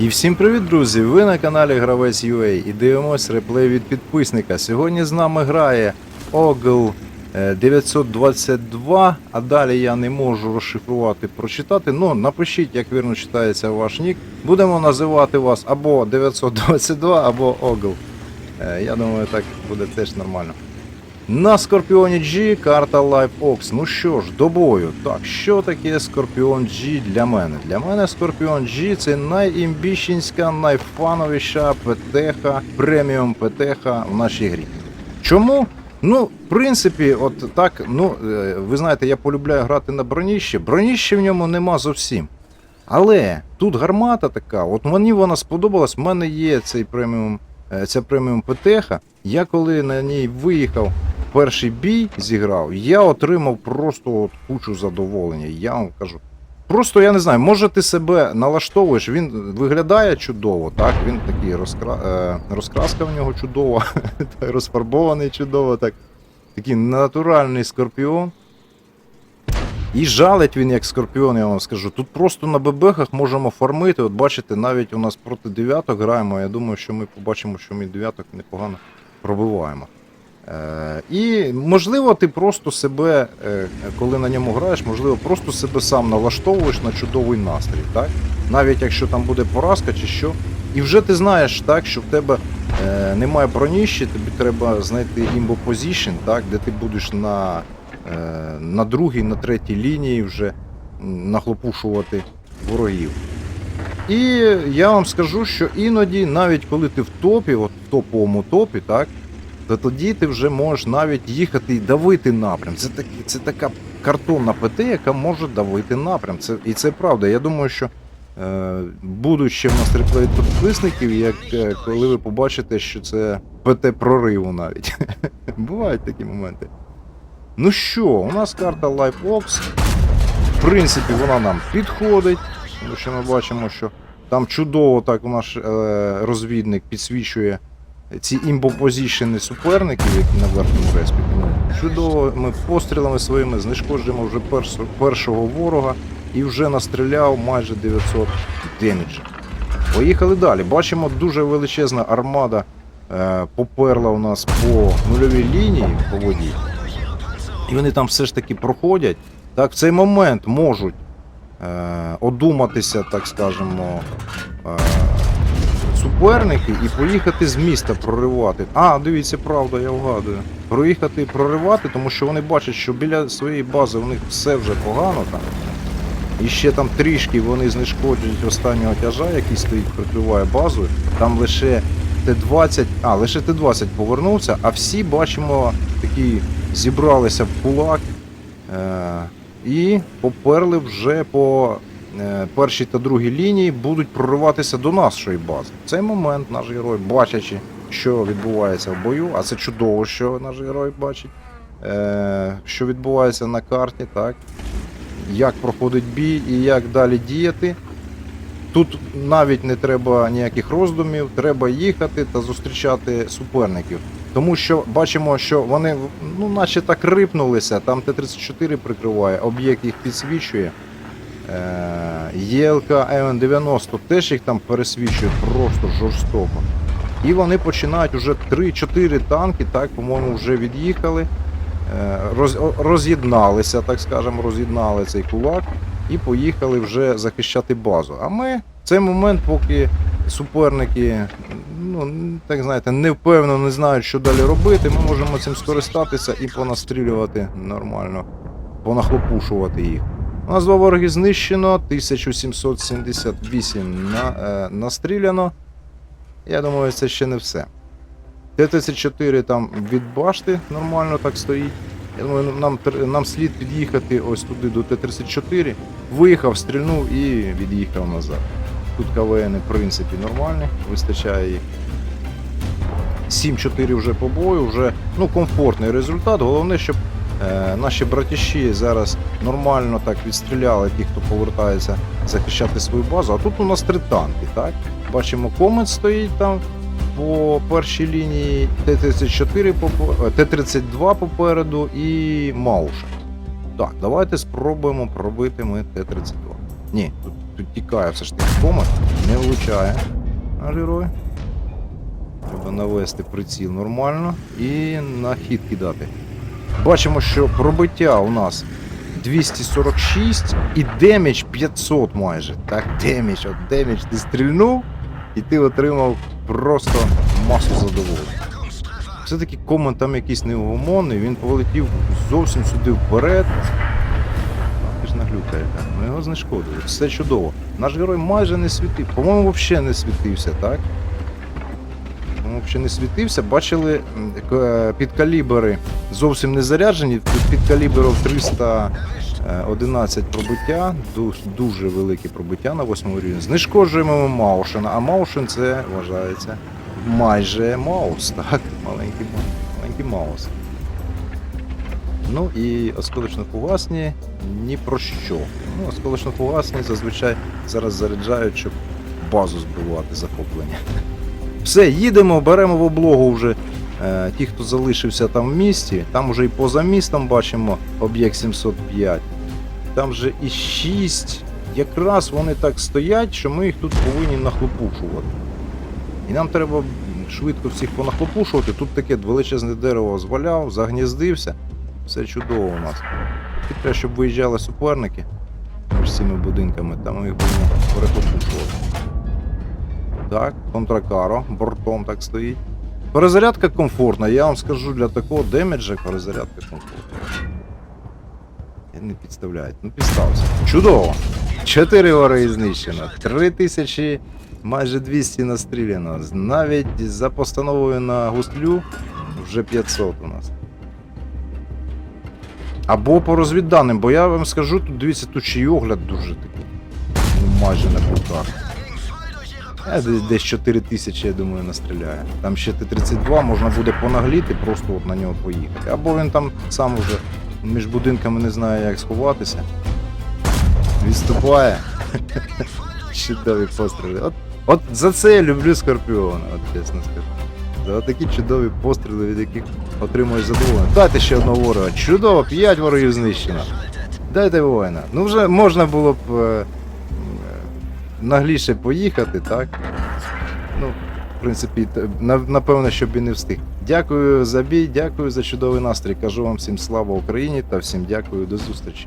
І всім привіт, друзі! Ви на каналі Гравець UA і дивимось реплей від підписника. Сьогодні з нами грає е, 922, а далі я не можу розшифрувати, прочитати. Ну, напишіть, як вірно читається ваш нік. Будемо називати вас або 922, або Ogl. Е, Я думаю, так буде теж нормально. На Скорпіоні G карта Live Ox. Ну що ж, до бою. Так, що таке Скорпіон G для мене? Для мене Скорпіон G це найімбіщенська, найфановіша ПТХ, преміум ПТХ в нашій грі. Чому? Ну, в принципі, от так, ну, е, ви знаєте, я полюбляю грати на броніще. Броніще в ньому нема зовсім. Але тут гармата така, от мені вона сподобалась, в мене є цей преміум, е, ця преміум ПТХ. Я коли на ній виїхав, перший бій зіграв, я отримав просто от кучу задоволення. Я вам кажу. Просто я не знаю, може ти себе налаштовуєш, він виглядає чудово, так? Він такий розкра... е, розкраска в нього чудова, розфарбований чудово, так. Такий натуральний скорпіон. І жалить він як скорпіон, я вам скажу. Тут просто на бебехах можемо фармити. От бачите, навіть у нас проти дев'яток граємо. Я думаю, що ми побачимо, що ми дев'яток непогано пробиваємо. Е, і можливо, ти просто себе, е, коли на ньому граєш, можливо, просто себе сам налаштовуєш на чудовий настрій, так? Навіть якщо там буде поразка чи що. І вже ти знаєш, так, що в тебе е, немає броніщі, тобі треба знайти імбо позішн, так, де ти будеш на, на другій, на третій лінії вже нахлопушувати ворогів. І я вам скажу, що іноді, навіть коли ти в топі, от в топовому топі, так, то тоді ти вже можеш навіть їхати і давити напрям. Це, такі, це така картонна ПТ, яка може давити напрям. Це, і це правда. Я думаю, що е, будуть в нас реплей підписників, як е, коли ви побачите, що це ПТ прориву навіть. Бувають такі моменти. Ну що, у нас карта LiveOps. В принципі, вона нам підходить, тому що ми бачимо, що там чудово так наш е, розвідник підсвічує ці імбопозішени суперників, які на верхньому респі. Тому Чудово, ми пострілами своїми знешкоджуємо вже першого ворога і вже настріляв майже 900 деміджа. Поїхали далі. Бачимо, дуже величезна армада е, поперла у нас по нульовій лінії по воді. І вони там все ж таки проходять. Так, в цей момент можуть е, одуматися, так скажемо, е, суперники і поїхати з міста проривати. А, дивіться, правда, я вгадую. Проїхати і проривати, тому що вони бачать, що біля своєї бази у них все вже погано там. І ще там трішки вони знешкоджують останнього тяжа, який стоїть, прикриває базу. Там лише Т-20, а, лише Т-20 повернувся, а всі бачимо такі зібралися в кулак е- і поперли вже по першій та другій лінії, будуть прориватися до нашої бази. В цей момент наш герой, бачачи, що відбувається в бою, а це чудово, що наш герой бачить, е- що відбувається на карті, так як проходить бій і як далі діяти. Тут навіть не треба ніяких роздумів, треба їхати та зустрічати суперників. Тому що бачимо, що вони ну, наче так рипнулися, там Т-34 прикриває, об'єкт їх підсвічує. ЄЛК М90 теж їх там пересвічує просто жорстоко. І вони починають уже 3-4 танки, так, по-моєму, вже від'їхали е, роз, роз'єдналися, так скажемо, роз'єднали цей кулак і поїхали вже захищати базу. А ми в цей момент, поки суперники, ну так знаєте, не впевнено не знають, що далі робити, ми можемо цим скористатися і понастрілювати нормально, понахлопушувати їх. У нас два вороги знищено, 1778 на, е, настріляно. Я думаю, це ще не все. Т-34 там від башти нормально так стоїть. Я думаю, нам, нам слід під'їхати ось туди до Т-34. Виїхав, стрільнув і від'їхав назад. Тут КВН, в принципі, нормальні, вистачає їх. 7-4 вже по бою, вже ну, комфортний результат. Головне, щоб наші братіші зараз нормально так відстріляли ті, хто повертається захищати свою базу. А тут у нас три танки, так? Бачимо, комет стоїть там по першій лінії, Т-34 попо- е, Т-32 попереду і Мауша. Так, давайте спробуємо пробити ми Т-32. Ні, тут, тут тікає все ж таки комет, не влучає герой. Треба навести приціл нормально і на хід кидати. Бачимо, що пробиття у нас 246 і демедж 500 майже. Так, демедж, от демедж ти стрільнув, і ти отримав просто масу задоволення. Все-таки комент там якийсь неугомонний, він полетів зовсім сюди вперед. А, Ти ж наглюка яка. Ми його знешкодили. Все чудово. Наш герой майже не світив. По-моєму, взагалі не світився, так? По-моєму, не світився. Бачили м, к- підкалібри зовсім не заряджені. Тут підкаліберів 311 пробиття, дуже велике пробиття на 8 рівні. Знешкоджуємо Маушена, а Маушен це вважається майже Маус, так? Маленький, маленький Маус. Ну і осколочно-фугасні ні про що. Ну, осколочно-фугасні зазвичай зараз заряджають, щоб базу збивати захоплення. Все, їдемо, беремо в облогу вже е, ті, хто залишився там в місті. Там вже і поза містом бачимо об'єкт 705. Там вже і 6. Якраз вони так стоять, що ми їх тут повинні нахлопушувати. І нам треба швидко всіх понахлопушувати. Тут таке величезне дерево зваляв, загніздився. Все чудово у нас. Треба, щоб виїжджали суперники між цими будинками, там ми їх будемо перехлопушувати. Так, контракаро, бортом так стоїть. Перезарядка комфортна, я вам скажу, для такого демеджа перезарядка комфортна. Я не підставляють. Ну підстався. Чудово! 4 ори знищено, 3000, майже 200 настріляно. Навіть за постановою на гуслю вже 500 у нас. Або по розвідданим, бо я вам скажу, тут дивіться, тут ще й огляд дуже такий. Ну, майже на руках. Е, десь- Десь 4 тисячі, я думаю, настріляє. Там ще Т-32 можна буде понагліти, просто от на нього поїхати. Або він там сам уже між будинками не знає, як сховатися. Відступає. Чудові постріли. От, от за це я люблю Скорпіона, от чесно скажу. За такі чудові постріли, від яких отримуєш задоволення. Дайте ще одного ворога. Чудово, 5 ворогів знищено. Дайте воїна. Ну вже можна було б е, нагліше поїхати, так? Ну, в принципі, напевно, щоб і не встиг. Дякую за бій, дякую за чудовий настрій. Кажу вам всім слава Україні та всім дякую до зустрічі.